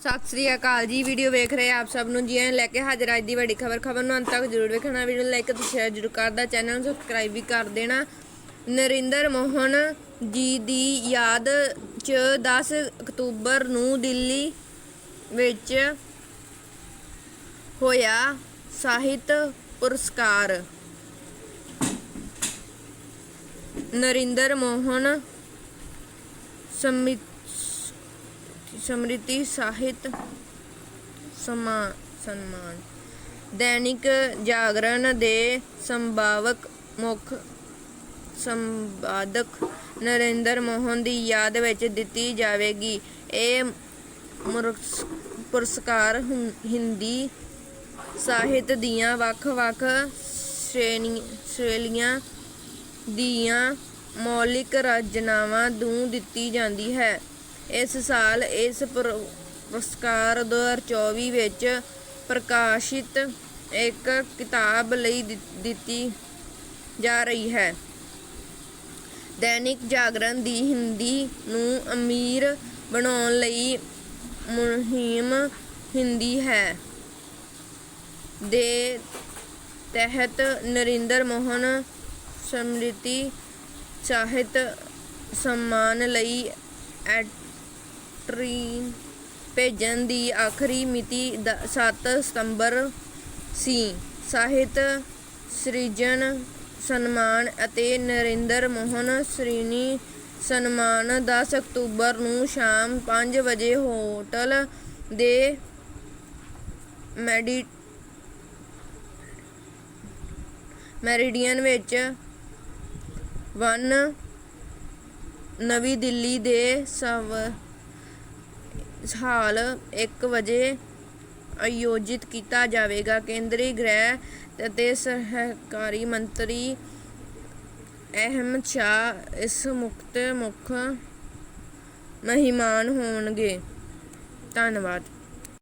ਸਤਿ ਸ੍ਰੀ ਅਕਾਲ ਜੀ ਵੀਡੀਓ ਵੇਖ ਰਹੇ ਆਪ ਸਭ ਨੂੰ। ਜੀ ਆਇਆਂ ਲੈ ਕੇ ਹਾਜ਼ਰ ਅੱਜ ਦੀ ਵੱਡੀ ਖਬਰ। ਖਬਰ ਨੂੰ ਅੰਤ ਤੱਕ ਜ਼ਰੂਰ ਵੇਖਣਾ। ਵੀਡੀਓ ਲਾਈਕ ਅਤੇ ਸ਼ੇਅਰ ਜ਼ਰੂਰ ਕਰਦਾ ਚੈਨਲ ਨੂੰ ਸਬਸਕ੍ਰਾਈਬ ਵੀ ਕਰ ਦੇਣਾ। ਨਰਿੰਦਰ ਮੋਹਨ ਜੀ ਦੀ ਯਾਦ ਚ 10 ਅਕਤੂਬਰ ਨੂੰ ਦਿੱਲੀ ਵਿੱਚ ਹੋਇਆ ਸਾਹਿਤ ਪੁਰਸਕਾਰ। ਨਰਿੰਦਰ ਮੋਹਨ ਸਮਿਤ ਸਮ੍ਰਿਤੀ ਸਾਹਿਤ ਸਮਾ ਸਨਮਾਨ। ਦੈਨਿਕ ਜਾਗਰਣ ਦੇ ਸੰਭਾਵਕ ਮੁੱਖ ਸੰਪਾਦਕ ਨਰਿੰਦਰ ਮੋਹਨ ਦੀ ਯਾਦ ਵਿੱਚ ਦਿੱਤੀ ਜਾਵੇਗੀ। ਇਹ ਪੁਰਸਕਾਰ ਹੁੰ- ਹਿੰਦੀ ਸਾਹਿਤ ਦੀਆਂ ਵੱਖ-ਵੱਖ ਸ਼੍ਰੇਣੀ ਸ਼ੈਲੀਆਂ ਦੀਆਂ ਮੌਲਿਕ ਰਚਨਾਵਾਂ ਨੂੰ ਦਿੱਤੀ ਜਾਂਦੀ ਹੈ। ਇਸ ਸਾਲ ਇਸ ਪੁਰ- ਪੁਰਸਕਾਰ 2024 ਵਿੱਚ ਪ੍ਰਕਾਸ਼ਿਤ ਇੱਕ ਕਿਤਾਬ ਲਈ ਦਿੱਤੀ ਜਾ ਰਹੀ ਹੈ। ਦੈਨਿਕ ਜਾਗਰਣ ਦੀ ਹਿੰਦੀ ਨੂੰ ਅਮੀਰ ਬਣਾਉਣ ਲਈ ਮੁਹਿੰਮ ਹਿੰਦੀ ਹੈ। ਦੇ ਤਹਿਤ ਨਰਿੰਦਰ ਮੋਹਨ ਸਮ੍ਰਿਤੀ ਸਾਹਿਤ ਸਨਮਾਨ ਲਈ ਐਂਟਰੀ ਭੇਜਣ ਦੀ ਆਖਰੀ ਮਿਤੀ 7 ਸਤੰਬਰ ਸੀ। ਸਾਹਿਤ ਸ੍ਰਿਜਨ ਸਨਮਾਨ ਅਤੇ ਨਰਿੰਦਰ ਮੋਹਨ ਸ਼੍ਰੇਣੀ ਸਨਮਾਨ 10 ਅਕਤੂਬਰ ਨੂੰ ਸ਼ਾਮ 5 ਵਜੇ ਹੋਟਲ ਦੇ ਮੈਡੀ, ਮੈਰੀਡੀਅਨ ਵਿੱਚ ਵਨ ਨਵੀਂ ਦਿੱਲੀ ਦੇ ਸਵ ਹਾਲ 1 ਵਜੇ ਆਯੋਜਿਤ ਕੀਤਾ ਜਾਵੇਗਾ। ਕੇਂਦਰੀ ਗ੍ਰਹਿ ਅਤੇ ਸਹਿਕਾਰੀ ਮੰਤਰੀ ਅਹਿਮਦ ਸ਼ਾਹ ਇਸ ਮੁਕਤ ਮੁੱਖ ਮਹਿਮਾਨ ਹੋਣਗੇ। ਧੰਨਵਾਦ।